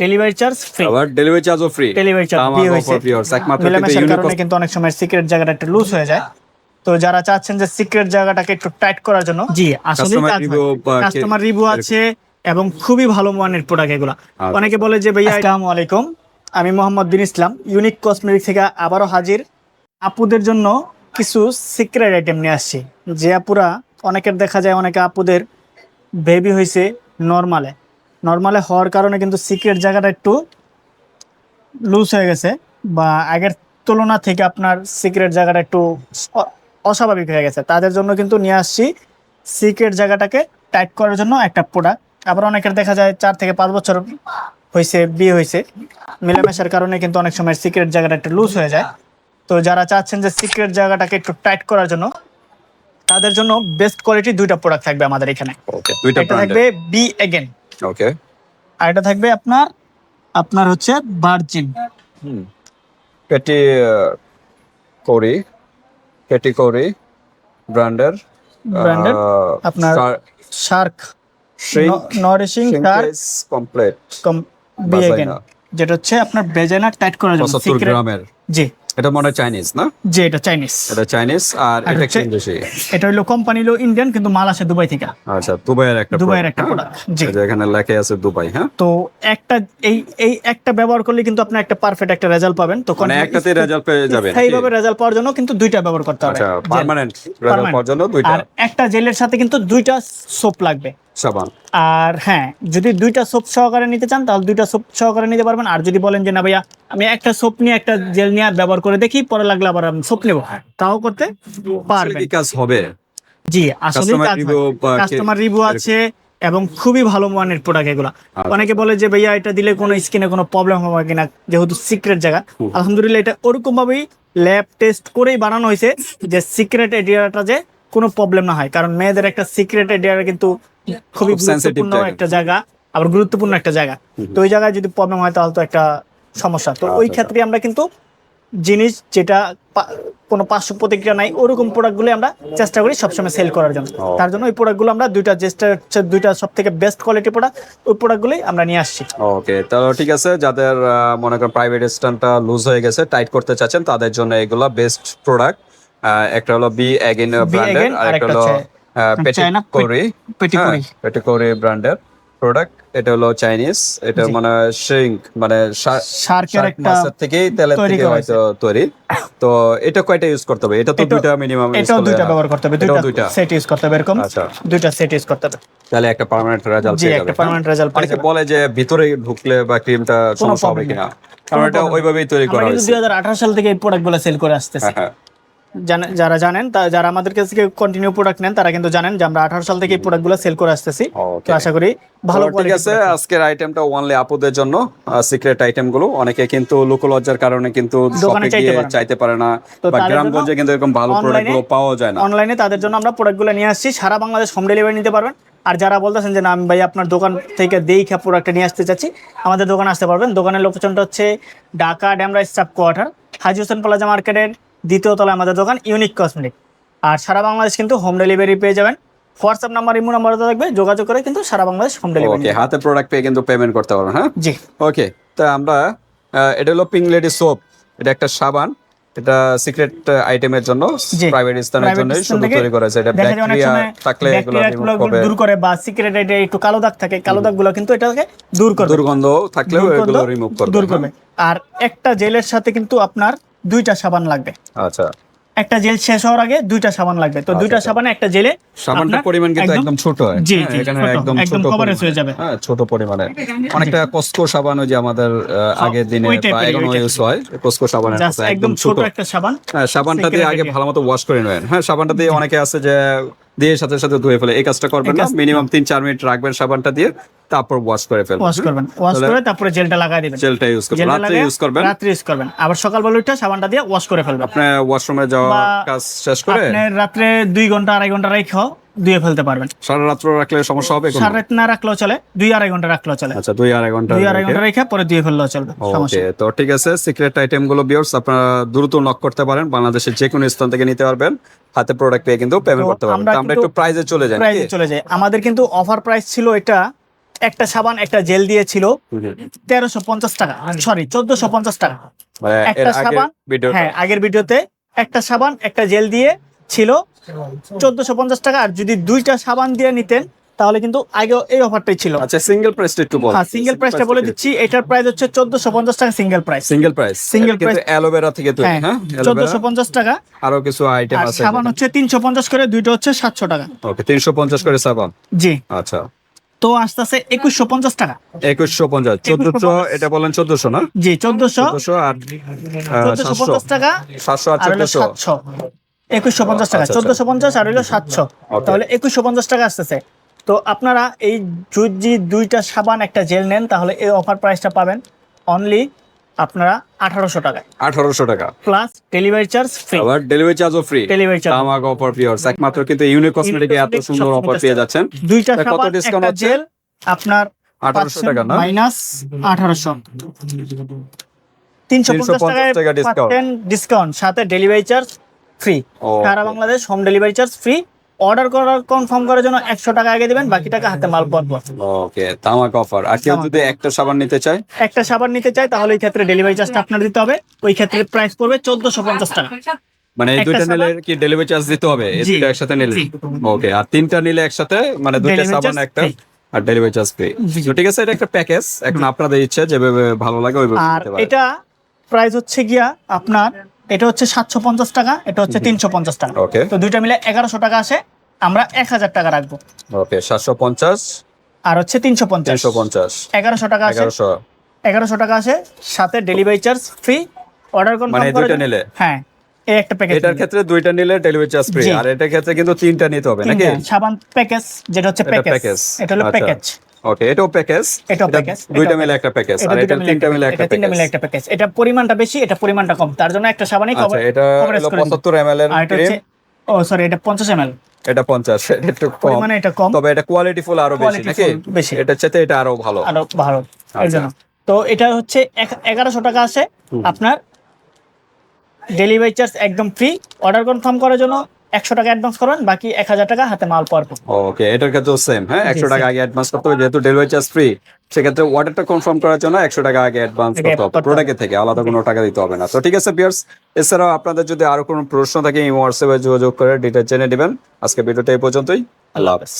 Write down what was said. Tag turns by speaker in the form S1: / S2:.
S1: Delivery charge free
S2: আবার delivery চার্জও free
S1: delivery charge দিয়ে হয়েছে।
S2: একমাত্র কিন্তু
S1: মেলামেশার
S2: ইউনিক
S1: কারণে কিন্তু অনেক সময় সিক্রেট জায়গাটা একটু লুজ হয়ে যায়। তো যারা চাচ্ছেন যে সিক্রেট জায়গাটাকে একটু টাইট করার জন্য জি আসলে
S2: বা কে-
S1: কাস্টমার রিভিউ আছে এবং খুবই ভালো মানের প্রোডাক্ট এগুলো।
S2: আচ্ছা।
S1: অনেকে বলে যে ভাইয়া আসসালামু আলাইকুম। আমি মোহাম্মদ বিন ইসলাম ইউনিক কসমেটিক থেকে আবারও হাজির। আপুদের জন্য কিছু সিক্রেট আইটেম নিয়ে আসছি। যে আপুরা অনেকের দেখা যায় অনেকে আপুদের বেবি হয়েছে নর্মালে নর্মালে হওয়ার কারণে কিন্তু সিক্রেট জায়গাটা একটু লুজ হয়ে গেছে বা আগের তুলনা থেকে আপনার সিক্রেট জায়গাটা একটু অস্বাভাবিক হয়ে গেছে। তাদের জন্য কিন্তু নিয়ে আসছি সিক্রেট জায়গাটাকে টাইট করার জন্য একটা প্রোডাক্ট আবার অনেকের দেখা যায় চার থেকে পাঁচ বছর হয়েছে বিয়ে হয়েছে মিলেমেশার কারণে কিন্তু অনেক সময় সিক্রেট জায়গাটা একটু লুজ হয়ে যায়। তো যারা চাচ্ছেন যে সিক্রেট জায়গাটাকে একটু টাইট করার জন্য তাদের জন্য বেস্ট কোয়ালিটির দুইটা প্রোডাক্ট থাকবে আমাদের এখানে।
S2: দুইটা
S1: থাকবে বি এগেন
S2: ওকে
S1: আর এটা থাকবে আপনার আপনার হচ্ছে ভার্জিন
S2: হুম। পেটি করি পেটি করি ব্র্যান্ডের
S1: Branded, আপনার শার্ক নরিশিং শার্ক
S2: কমপ্লিট
S1: যেটা হচ্ছে আপনার বেজানা টাইট করার জন্য
S2: পঁচাত্তর গ্রামের।
S1: জি।
S2: এটা মনে চাইনিজ না?
S1: জি এটা চাইনিজ
S2: এটা চাইনিজ আর এটা কি
S1: এটা হলো কোম্পানি হলো ইন্ডিয়ান কিন্তু মাল আসে দুবাই থেকে।
S2: আচ্ছা দুবাইয়ের একটা
S1: দুবাইয়ের একটা প্রোডাক্ট জি।
S2: হ্যাঁ? এখানে লেখা আছে দুবাই হ্যাঁ?
S1: তো একটা এই এই একটা ব্যবহার করলে কিন্তু আপনি একটা পারফেক্ট একটা রেজাল্ট পাবেন। তো
S2: মানে একটাতে রেজাল্ট পেয়ে যাবেন
S1: রেজাল্ট পাওয়ার জন্য কিন্তু দুইটা ব্যবহার করতে হবে।
S2: আচ্ছা পার্মানেন্ট রেজাল্ট পাওয়ার জন্য দুইটা।
S1: আর একটা জেলের সাথে কিন্তু দুইটা সোপ লাগবে।
S2: সাবান।
S1: আর হ্যাঁ যদি দুইটা সোপ সহকারে নিতে চান তাহলে দুইটা সোপ সহকারে নিতে পারবেন। আর যদি বলেন যে না ভাইয়া আমি একটা সোপ নিয়ে একটা জেল নিয়ে ব্যবহার করে দেখি পরে লাগলে আবার আমি সোপ নেব। তাও করতে পারবেন।
S2: কাজ হবে?
S1: জি আসলে কাস্টমার রিভিউ আছে এবং খুবই ভালো মানের প্রোডাক্ট এগুলা।
S2: আচ্ছা।
S1: অনেকে বলে যে ভাইয়া এটা দিলে কোনো স্কিনে কোনো প্রবলেম হবে কিনা? যেহেতু সিক্রেট জায়গা। আলহামদুলিল্লাহ এটা ওরকম ভাবেই ল্যাব টেস্ট করেই বানানো হয়েছে যে সিক্রেট এরিয়াটা যে কোনো প্রবলেম না হয়। কারণ মেয়েদের একটা সিক্রেট এরিয়া কিন্তু খুবই
S2: খুব
S1: গুরুত্বপূর্ণ একটা জায়গা আবার গুরুত্বপূর্ণ একটা জায়গা। তো ওই জায়গায় যদি প্রবলেম হয় তাহলে তো একটা সমস্যা। তো ওই
S2: আচ্ছা।
S1: ক্ষেত্রে আমরা কিন্তু জিনিস যেটা কোনো পার্শ্ব প্রতিক্রিয়া নাই ওরকম প্রোডাক্টগুলো আমরা চেষ্টা করি সবসময় সেল করার জন্য। তার জন্য ওই প্রোডাক্টগুলো আমরা দুইটা চেষ্টা হচ্ছে দুইটা সব থেকে বেস্ট কোয়ালিটি প্রোডাক্ট ওই প্রোডাক্টগুলোই আমরা নিয়ে আসছি।
S2: ওকে তাহলে ঠিক আছে যাদের মনে করেন প্রাইভেট স্ট্যান্ডটা লুজ হয়ে গেছে টাইট করতে চাচ্ছেন তাদের জন্য এগুলো বেস্ট প্রোডাক্ট একটা হলো বি এগেন ব্র্যান্ডের আর একটা হলো
S1: হচ্ছে
S2: পেটি
S1: China pet-
S2: কোরি
S1: Petikori।
S2: পেটি কোরি ব্র্যান্ডের প্রোডাক্ট এটা হলো চাইনিজ এটা মানে শিঙ্ক মানে
S1: শার্কের একটা
S2: থেকেই তেলের থেকে
S1: করা
S2: হয়তো তৈরি। তো এটা কয়টা ইউজ করতে হবে? এটা তো দুইটা মিনিমাম
S1: দুইটা ব্যবহার করতে হবে। দুইটা
S2: দুইটা।
S1: সেট ইউজ করতে হবে এরকম।
S2: আচ্ছা।
S1: দুইটা সেট ইউজ করতে হবে।
S2: তাহলে একটা পার্মানেন্ট রেজাল্ট
S1: একটা পার্মানেন্ট রেজাল্ট
S2: অনেকে বলে যে ভিতরে ঢুকলে বা ক্রিমটা সমস্যা হবে কিনা। কারণ এটা ওইভাবেই তৈরি করা হয়েছে।
S1: সাল থেকে এই প্রোডাক্টগুলো সেল করে আসতেছি।
S2: হ্যাঁ, হ্যাঁ।
S1: যারা জানেন যারা আমাদের কাছ থেকে কন্টিনিউ প্রোডাক্ট নেন তারা কিন্তু জানেন যে আমরা আঠারো সাল থেকে এই প্রোডাক্টগুলো সেল করে আসতেছি। তো আশা করি ভালো
S2: ঠিক আছে আজকের আইটেমটা ওয়ানলি আপুদের জন্য সিক্রেট আইটেমগুলো। অনেকে কিন্তু লোকলজ্জার কারণে কিন্তু
S1: দোকানে চাইতে পারে না।
S2: বা গ্রামগঞ্জে কিন্তু এরকম ভালো
S1: online-এ-
S2: প্রোডাক্টগুলো পাওয়া যায় না।
S1: অনলাইনে তাদের জন্য আমরা প্রোডাক্টগুলো নিয়ে আসছি। সারা বাংলাদেশ হোম ডেলিভারি নিতে পারবেন। আর যারা বলতেছেন যে না আমি ভাই আপনার দোকান থেকে দেখে প্রোডাক্টটা নিয়ে আসতে চাচ্ছি আমাদের দোকানে আসতে পারবেন। দোকানের লোকেশনটা হচ্ছে Dhaka Demra staff quarter Haji Hossain plaza মার্কেটের দ্বিতীয় তলায় আমাদের দোকান ইউনিক কসমেটিক আর সারা বাংলাদেশ কিন্তু হোম ডেলিভারি পেয়ে যাবেন। হোয়াটসঅ্যাপ নাম্বার ইমো নাম্বার থাকবে যোগাযোগ করে কিন্তু সারা বাংলাদেশ হোম ডেলিভারি
S2: ওকে হাতে প্রোডাক্ট পেয়ে কিন্তু পেমেন্ট করতে পারবেন হ্যাঁ?
S1: জি।
S2: ওকে তা আমরা এটা হলো পিং লেডি সোপ এটা একটা সাবান এটা সিক্রেট আইটেমের জন্য প্রাইভেট স্থানের জন্য শুধু তৈরি করা এটা
S1: যায় অনেক
S2: ব্যাকটেরিয়া থাকলে এগুলো
S1: দূর করে বা সিক্রেট এটা একটু কালো দাগ থাকে কালো দাগগুলো কিন্তু এটাকে দূর করবে।
S2: দুর্গন্ধ থাকলেও এগুলো রিমুভ করবে
S1: দূর
S2: হ্যাঁ?
S1: করবে। আর একটা জেলের সাথে কিন্তু আপনার দুইটা সাবান লাগবে।
S2: আচ্ছা।
S1: একটা জেল শেষ হওয়ার আগে দুইটা সাবান লাগবে। তো দুইটা সাবানে একটা জেলে
S2: সাবানটা পরিমাণ কিন্তু
S1: একদম-
S2: ছোট হয়।
S1: জি,
S2: হ্যাঁ,
S1: জি,
S2: এখানে একদম ছোট পরিমাণে।
S1: হয়ে যাবে।
S2: হ্যাঁ ছোট পরিমাণে। অনেকটা কসকো সাবান ওই যে আমাদের আগের দিনে বা
S1: এখনও
S2: ইউজ হয় কসকো মতো
S1: একদম ছোট একটা সাবান
S2: হ্যাঁ সাবানটা দিয়ে আগে ভালো মতো ওয়াশ করে নেবেন। হ্যাঁ সাবানটা দিয়ে অনেকে আছে যে দিয়ে সাথে সাথে ধুয়ে ফেলে। এই কাজটা করবেন না মিনিমাম তিন চার মিনিট রাখবেন সাবানটা দিয়ে। তারপর ওয়াশ করে ফেলবেন।
S1: ওয়াশ করবেন। ওয়াশ করে তারপরে জেলটা লাগাই দিবেন।
S2: জেলটা ইউজ করবেন।
S1: লাগিয়ে
S2: ইউজ করবেন?
S1: রাত্রে ইউজ করবেন। আবার সকালবেলা উঠে সাবানটা দিয়ে ওয়াশ করে ফেলবেন।
S2: আপনি ওয়াশরুমে যাওয়া কাজ শেষ করে?
S1: আপনি রাত্রে দুই ঘণ্টা আড়াই ঘণ্টা রেখেও ধুয়ে ফেলতে পারবেন।
S2: সারা রাত্র রাখলে সমস্যা হবে?
S1: সারা রাত না রাখলেও চলে দুই আড়াই ঘণ্টা রাখলেও চলে।
S2: আচ্ছা দুই আড়াই ঘণ্টা
S1: দুই আড়াই ঘণ্টা রেখে পরে ধুয়ে ফেললেও চলবে সমস্যা
S2: ওকে তো ঠিক আছে সিক্রেট আইটেমগুলো বিয়ার্স আপনারা দ্রুত নক করতে পারেন। বাংলাদেশের যে কোনো স্থান থেকে নিতে পারবেন। হাতে প্রোডাক্ট পেয়ে কিন্তু পেমেন্ট করতে পারবেন।
S1: আমরা
S2: একটু প্রাইজে চলে যাই
S1: প্রাইসে চলে যায় আমাদের কিন্তু অফার প্রাইস ছিল এটা একটা সাবান একটা জেল দিয়েছিল। তেরোশো পঞ্চাশ টাকা সরি চোদ্দশো পঞ্চাশ টাকা।
S2: মানে
S1: একটা সাবান হ্যাঁ আগের ভিডিওতে একটা সাবান একটা জেল দিয়ে ছিল চোদ্দশো পঞ্চাশ টাকা। আর যদি দুইটা সাবান দিয়ে নিতেন তাহলে কিন্তু আগে এই অফারটাই ছিল।
S2: আচ্ছা সিঙ্গেল প্রাইসটা একটু বল।
S1: হ্যাঁ সিঙ্গেল প্রাইসটা বলে দিচ্ছি। এটার প্রাইস হচ্ছে চোদ্দশো পঞ্চাশ টাকা single price
S2: single price
S1: Single
S2: কিন্তু অ্যালোভেরা থেকে তৈরি
S1: হ্যাঁ
S2: হ্যাঁ?
S1: চোদ্দশো পঞ্চাশ টাকা।
S2: আরও কিছু আইটেম আছে
S1: সাবান হচ্ছে তিনশো পঞ্চাশ করে দুইটা হচ্ছে সাতশো টাকা।
S2: ওকে তিনশো পঞ্চাশ করে সাবান।
S1: জি।
S2: আচ্ছা।
S1: তো আস্তে আস্তে একুশশো পঞ্চাশ টাকা।
S2: একুশশো পঞ্চাশ চোদ্দশো এটা বলেন চোদ্দশো না?
S1: জি চোদ্দশো।
S2: চোদ্দশো আর
S1: চোদ্দশো পঞ্চাশ টাকা
S2: সাতশো আর
S1: সাতশো। একুশশো পঞ্চাশ টাকা
S2: আচ্ছা, আচ্ছা।
S1: চোদ্দশো পঞ্চাশ আর হলো সাতশো। তাহলে একুশশো পঞ্চাশ টাকা আসতেছে। তো আপনারা এই যদি দুইটা সাবান একটা জেল নেন তাহলে এই অফার প্রাইসটা পাবেন। অনলি আপনারা আঠারোশো টাকায়।
S2: আঠারোশো টাকা।
S1: প্লাস ডেলিভারি চার্জ ফ্রি
S2: আবার ডেলিভারি চার্জও ফ্রি
S1: ডেলিভারি চার্জ
S2: তামাক অফার পিওরস একমাত্র কিন্তু ইউনিক কসমেটিকে এত সুন্দর অফার। পেয়ে যাচ্ছেন।
S1: দুইটা
S2: কত discount হচ্ছে?
S1: আপনার
S2: আঠারোশো টাকা না?
S1: মাইনাস আঠারোশো। তিনশো পঞ্চাশ
S2: টাকা।
S1: ডিসকাউন্ট সাথে ডেলিভারি চার্জ ফ্রি. সারা Bangladesh home delivery charge free order করার কনফার্ম করার জন্য একশো টাকা আগে দিবেন বাকি টাকা হাতে মাল পর
S2: ওকে তামাক অফার আর কেউ যদি একটা সাবান নিতে চায়?
S1: একটা সাবান নিতে চাই তাহলে এই ক্ষেত্রে ডেলিভারি চার্জটা আপনার দিতে হবে। ওই ক্ষেত্রে প্রাইস পড়বে চোদ্দশো পঞ্চাশ টাকা।
S2: মানে এই দুইটা নিলে কি ডেলিভারি চার্জ দিতে হবে? দুইটা একসাথে নিলে? ওকে আর তিনটা নিলে একসাথে মানে দুইটা সাবান একটা আর ডেলিভারি চার্জ ফ্রি ঠিক আছে এটা একটা প্যাকেজ এখন আপনাদের ইচ্ছা যেভাবে ভালো লাগে ওইভাবে
S1: আর এটা প্রাইস হচ্ছে গিয়া আপনার এটা হচ্ছে সাতশো পঞ্চাশ টাকা এটা হচ্ছে তিনশো পঞ্চাশ টাকা। তো দুইটা মিলে এগারোশো টাকা আসে আমরা এক হাজার টাকা রাখব।
S2: ওকে সাতশো পঞ্চাশ।
S1: আর হচ্ছে তিনশো পঞ্চাশ।
S2: তিনশো পঞ্চাশ।
S1: এগারোশো টাকা
S2: এগারোশো।
S1: এগারোশো টাকা আসে সাথে delivery charge free order confirm
S2: নিলে?
S1: হ্যাঁ এই একটা প্যাকেজ
S2: এটার ক্ষেত্রে দুইটা নিলে ডেলিভারি চার্জ ফ্রি
S1: জি।
S2: আর এটার ক্ষেত্রে কিন্তু তিনটা নিতে হবে নাকি?
S1: সাবান প্যাকেজ যেটা হচ্ছে প্যাকেজ এটা হলো। প্যাকেজ
S2: ওকে এটাও প্যাকেজ
S1: এটাও package,
S2: দুইটা মিলে একটা প্যাকেজ
S1: এটা
S2: আর এটা তিনটা মিলে
S1: এটা
S2: একটা
S1: তিনটা মিলে একটা প্যাকেজ এটা পরিমাণটা বেশি এটা পরিমাণটা কম। তার জন্য একটা সাবানই
S2: আচ্ছা
S1: কভার
S2: এটা
S1: করে দিবে।
S2: পঁচাত্তর এম এর ক্রিম
S1: ও সরি এটা পঞ্চাশ এম এল
S2: এটা পঞ্চাশ এটা একটু কম।
S1: পরিমাণে এটা কম।
S2: তবে এটা কোয়ালিটি ফুল আরও বেশি নাকি। এটার চাইতে এটা আরও ভালো।
S1: আরও ভালো এর
S2: আচ্ছা।
S1: তো এটা হচ্ছে এক- এগারোশো টাকা আসে আপনার ডেলিভারি চার্জ একদম ফ্রি অর্ডার কনফার্ম করার জন্য একশো টাকা অ্যাডভান্স করবেন বাকি এক হাজার টাকা হাতে মাল পর।
S2: ওকে এটার ক্ষেত্রেও সেম হ্যাঁ? একশো টাকা আগে অ্যাডভান্স করতে হবে যেহেতু ডেলিভারি চার্জ ফ্রি সেক্ষেত্রে অর্ডারটা কনফার্ম করার জন্য একশো টাকা আগে অ্যাডভান্স করতে হবে।
S1: করতে হবে।
S2: প্রোডাক্টের থেকে আলাদা কোনো টাকা দিতে হবে না। তো ঠিক আছে পিয়ার্স এছাড়াও আপনাদের যদি আরও কোনো প্রশ্ন থাকে এই হোয়াটসঅ্যাপে যোগাযোগ করে ডিটেল জেনে নেবেন। আজকে ভিডিওটা এই পর্যন্তই। আল্লাহ হাফেজ।